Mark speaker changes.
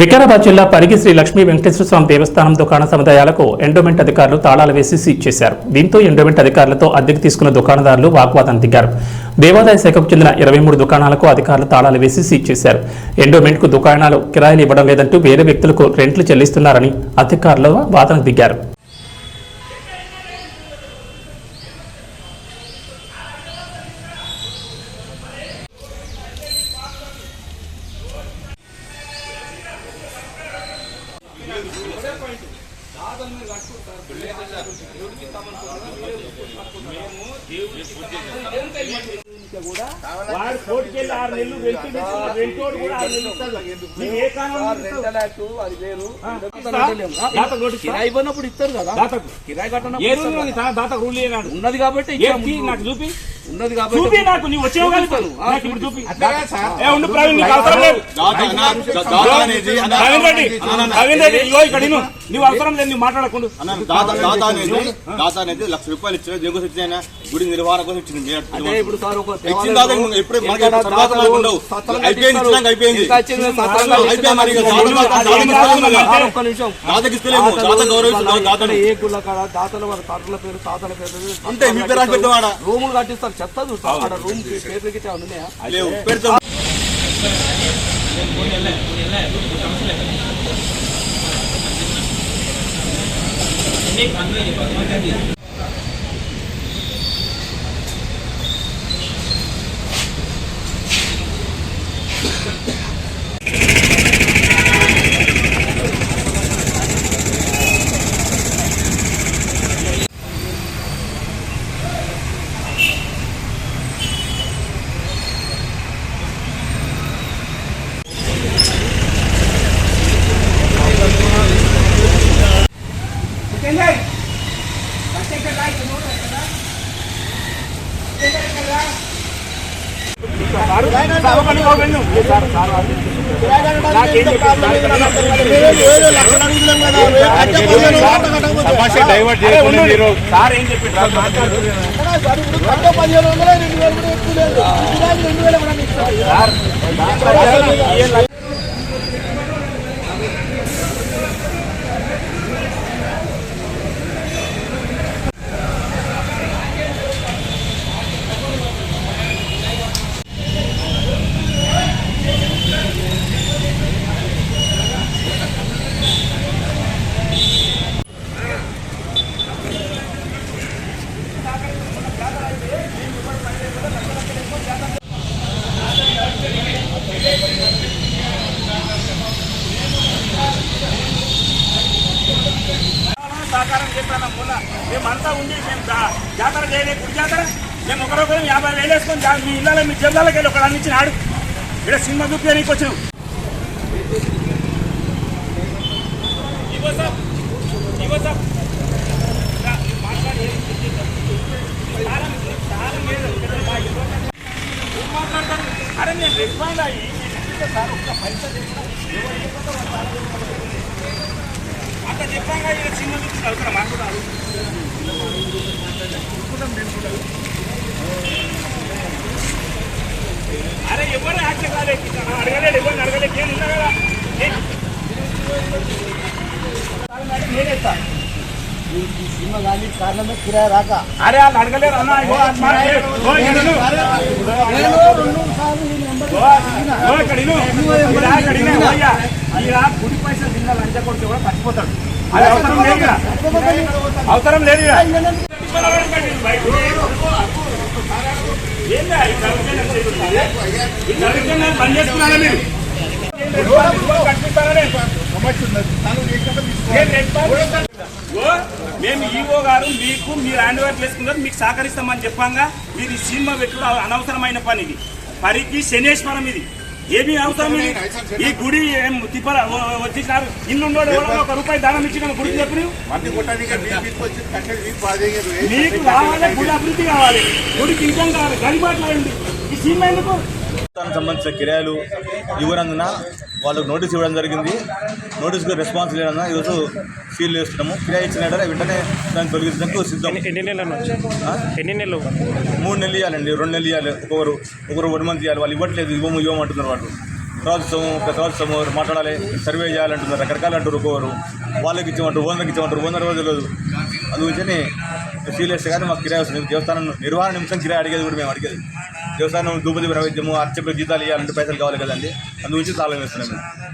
Speaker 1: వికారాబాద్ జిల్లా పరిగి శ్రీ లక్ష్మీ వెంకటేశ్వర స్వామి దేవస్థానం దుకాణ సముదాయాలకు ఎండోమెంట్ అధికారులు తాళాలు వేసి సీజ్ చేశారు. దీంతో ఎండోమెంట్ అధికారులతో అద్దెకు తీసుకున్న దుకాణదారులు వాగ్వాదం దిగారు. దేవాదాయ శాఖకు చెందిన ఇరవై మూడు దుకాణాలకు అధికారులు తాళాలు వేసి సీజ్ చేశారు. ఎండోమెంట్కు దుకాణాలు కిరాయిలు ఇవ్వడం లేదంటూ వేరే వ్యక్తులకు రెంట్లు చెల్లిస్తున్నారని అధికారులు వాదనకు దిగారు.
Speaker 2: వాడు కోటికెళ్ళి ఆరు నెలలు కూడా ఆరు నెలలు ఇస్తాడు. ఏ?
Speaker 3: అది వేరు? కిరాయి ఇవ్వనప్పుడు ఇస్తారు కదా.
Speaker 2: దాతకు.
Speaker 3: కిరాయి
Speaker 2: ఏ రూల్. దా- దాతకు రూల్
Speaker 3: ఉన్నది కాబట్టి
Speaker 2: నాకు చూపి.
Speaker 3: ఉన్నది కాబట్టి
Speaker 2: చూపి నాకు నీవు వచ్చేవు కానీ
Speaker 3: చూపిస్తాను. ఆ,
Speaker 2: నాకు ఇప్పుడు చూపి. ఏ ఉండు ప్రవీణ్ నీకు
Speaker 3: లైవ్
Speaker 2: అవసరం లేదు.
Speaker 4: దాత అన్న, దాత అనేది అన్న,
Speaker 2: ప్రవీణ్ రెడ్డి ప్రవీణ్ రెడ్డి ఇగో ఇక్కడ ఇను. నీవు అవసరం లేదు నువ్వు మాట్లాడకుండా.
Speaker 4: అన్న, దాత దాత అనేది దాత అనేది లక్ష రూపాయలు ఇచ్చిన దేని కోసం ఇచ్చిన గుడి నిర్వహణ కోసం ఇచ్చింది
Speaker 3: అదే ఇప్పుడు సార్ ఒక
Speaker 4: ఇచ్చిన దాత
Speaker 3: దేవాలయంలో
Speaker 4: ఎప్పుడు అయిపోయింది. ఇచ్చినాక అయిపోయింది. దాత- దాతకి ఇస్తలేము దాతను
Speaker 3: ఏ గుళ్ళ కాడ దాతల తాతల పేరు తాతల పేరు
Speaker 4: అంతే, మీ పేరు రాసి.
Speaker 3: రూములు కట్టిస్తారు. చెత్త చూస్తాం అక్కడ రూమ్ పేరు గిట్ట ఉన్నాయా?
Speaker 4: లేవు పెడతాం
Speaker 2: సార్, ఒక నిమిషం, ఒక నిమిషం. నాకేం చెప్పారు? అరే, ఉండు. సార్ ఏం చెప్పిండ్రు? మాట్లాడుతున్నారు. సహకారం మేమంతా ఉండి మేము జాతర చేయలేదు గుడి జాతర. మేము ఒకరొకరు యాభై వేలు వేసుకొని మీ ఇళ్ళలో మీ జిల్లాలకు వెళ్ళి ఒకడు అందించిన ఆడు. ఇక్కడ సినిమా చూపి నీకు వచ్చినావు అరే నేను రిఫైన్ అయ్యి నేను ఇస్తే సార్ ఒక్క పైసా తెచ్చినా ఎవరు ఏ కొత్త వాళ్ళు సార్ అంత చెప్పాక ఈయన చిన్న నుంచి చదువుతారా మాట్లాడాలి అరే ఎవరు యాక్షన్ కాలేదు అడగలేదు ఎవరిని అడగలేదు నేను ఉన్నా కదా నేనేస్తా
Speaker 5: సినిమా కానీ కారణమే కిరాయి రాక
Speaker 2: అరే వాళ్ళు అడగలేరు అన్న ఇక్కడ ఇలా గుడి పైసలు తిన్న లంచ కొడితే కూడా చచ్చిపోతాడు. అది అవసరం లేదు. అవసరం లేదు మేము ఈవో గారు మీకు మీరు హ్యాండ్ ఓవర్ చేసుకున్నారు మీకు సహకరిస్తామని చెప్పంగా. మీరు ఈ సినిమా పెట్టుడు అనవసరమైన పని ఇది. పరికి శనేశ్వరం ఇది. ఏమీ అవసరం ఇది ఈ గుడి ఏం తిప్పల వచ్చేసినారు. ఇల్లు ఉన్నోడు ఎవరో ఒక రూపాయి దానం ఇచ్చిన గుడికి చెప్పు. నీకు కావాలి గుడి అభివృద్ధి కావాలి. గుడికి ఇంకం కావాలి. గడిబాట్లాడండి ఈ సినిమా ఎందుకు?
Speaker 4: దానికి సంబంధించిన కిరాయిలు ఇవ్వనందున వాళ్ళకు నోటీస్ ఇవ్వడం జరిగింది. నోటీస్కి రెస్పాన్స్ లేనందున ఈరోజు సీల్ చేస్తున్నాము. కిరాయి ఇచ్చిన వెంటనే దాన్ని తొలగించడానికి సిద్ధం.
Speaker 1: ఎన్ని నెలల? ఎన్ని నెలలు?
Speaker 4: మూడు నెలలు ఇవ్వాలండి. రెండు నెలలు ఇవ్వాలి. ఒకరు ఒకరు వన్ మంత్ ఇవ్వాలి. వాళ్ళు ఇవ్వట్లేదు. ఇవ్వము ఇవ్వమంటున్నారు వాళ్ళు. తర్వాత ఒక తర్వాత ఇస్తాము మాట్లాడాలి. సర్వే చేయాలంటున్నారు. రకరకాలు అంటారు ఒక్కొక్కరు. వాళ్ళకి ఇచ్చామంటారు ఓనర్కి ఇచ్చామంటారు. ఓనర్ రోజు తెలియదు అందుగురించి సీరియస్ కానీ మాకు కిరాయి వస్తుంది. దేవస్థానం నిర్వహణ నిమిషం కిరాయి అడిగేది కూడా మేము అడిగేది. దేవస్థానం దూపది నైవేద్యము అర్చకులు జీతాలు ఇవ్వాలంటే పైసలు కావాలి కదండి. అందుగురించి తాళం వేస్తున్నాం మేము.